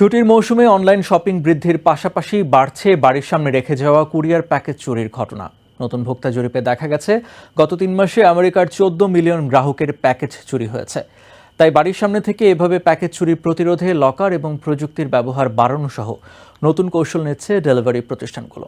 ছুটির মৌসুমে online shopping বৃদ্ধির পাশাপাশি বাড়ছে বাড়ির সামনে রেখে যাওয়া কুরিয়ার প্যাকেজ চুরির ঘটনা। নতুন ভোক্তা জরিপে দেখা গেছে, গত তিন মাসে আমেরিকার চোদ্দ মিলিয়ন গ্রাহকের প্যাকেজ চুরি হয়েছে। তাই বাড়ির সামনে থেকে এভাবে প্যাকেজ চুরি প্রতিরোধে লকার এবং প্রযুক্তির ব্যবহার বাড়ানো সহ নতুন কৌশল নিচ্ছে ডেলিভারি প্রতিষ্ঠানগুলো।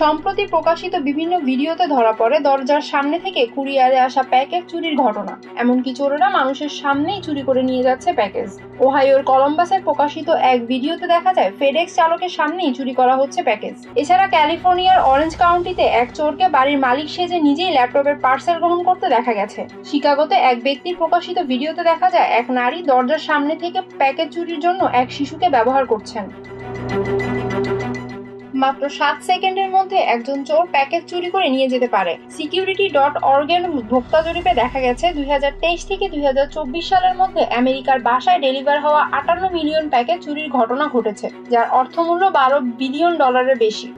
সম্প্রতি প্রকাশিত বিভিন্ন ভিডিওতে ধরা পড়ে দরজার সামনে থেকে কুরিয়ারে আসা প্যাকেজ চুরির ঘটনা। এমনকি চোরেরা মানুষের সামনেই চুরি করে নিয়ে যাচ্ছে প্যাকেজ। ওহাইওর কলম্বাসে প্রকাশিত এক ভিডিওতে দেখা যায়, ফেডেক্স চালকের সামনেই চুরি করা হচ্ছে প্যাকেজ। এছাড়া ক্যালিফোর্নিয়ার অরেঞ্জ কাউন্টিতে এক চোরকে বাড়ির মালিক সেজে নিজেই ল্যাপটপের পার্সেল গ্রহণ করতে দেখা গেছে। শিকাগোতে এক ব্যক্তির প্রকাশিত ভিডিওতে দেখা যায়, এক নারী দরজার সামনে থেকে প্যাকেজ চুরির জন্য এক শিশুকে ব্যবহার করছেন। মাত্র সাত সেকেন্ডের মধ্যে একজন চোর প্যাকেজ চুরি করে নিয়ে যেতে পারে। সিকিউরিটি ডট অর্গেন ভোক্তা জরিপে দেখা গেছে দু হাজার তেইশ থেকে দু হাজার চব্বিশ সালের মধ্যে আমেরিকার বাসায় ডেলিভার হওয়া আটান্ন মিলিয়ন প্যাকেজ চুরির ঘটনা ঘটেছে, যার অর্থমূল্য বারো বিলিয়ন ডলারের বেশি।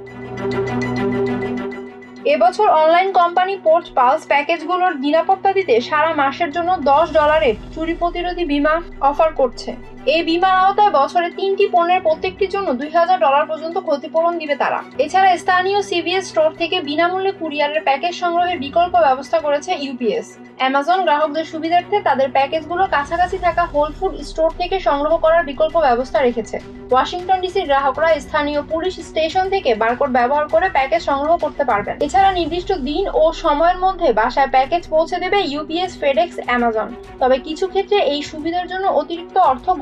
এবছর অনলাইন কোম্পানি পোর্ট পালস প্যাকেজগুলোর নিরাপত্তা দিতে সারা মাসের জন্য দশ ডলারের চুরি প্রতিরোধী বীমা অফার করছে। এই বিমার আওতায় বছরে তিনটি পণ্যের প্রত্যেকটির জন্য দুই হাজার ডলার পর্যন্ত ক্ষতিপূরণ দিবে তারা। এছাড়া স্থানীয় সিভিএস স্টোর থেকে বিনামূল্যে কুরিয়ারের প্যাকেজ সংগ্রহের বিকল্প ব্যবস্থা করেছে ইউপিএস অ্যামাজন গ্রাহকদের সুবিধার্থে তাদের প্যাকেজগুলো কাছাকাছি থাকা হোল ফুড স্টোর থেকে সংগ্রহ করার বিকল্প ব্যবস্থা রেখেছে। ওয়াশিংটন ডিসির গ্রাহকরা স্থানীয় পুলিশ স্টেশন থেকে বারকোড ব্যবহার করে প্যাকেজ সংগ্রহ করতে পারবেন। এছাড়া নির্দিষ্ট দিন ও সময়ের মধ্যে বাসায় প্যাকেজ পৌঁছে দেবে ইউপিএস ফেডেক্স অ্যামাজন তবে কিছু ক্ষেত্রে এই সুবিধার জন্য অতিরিক্ত অর্থ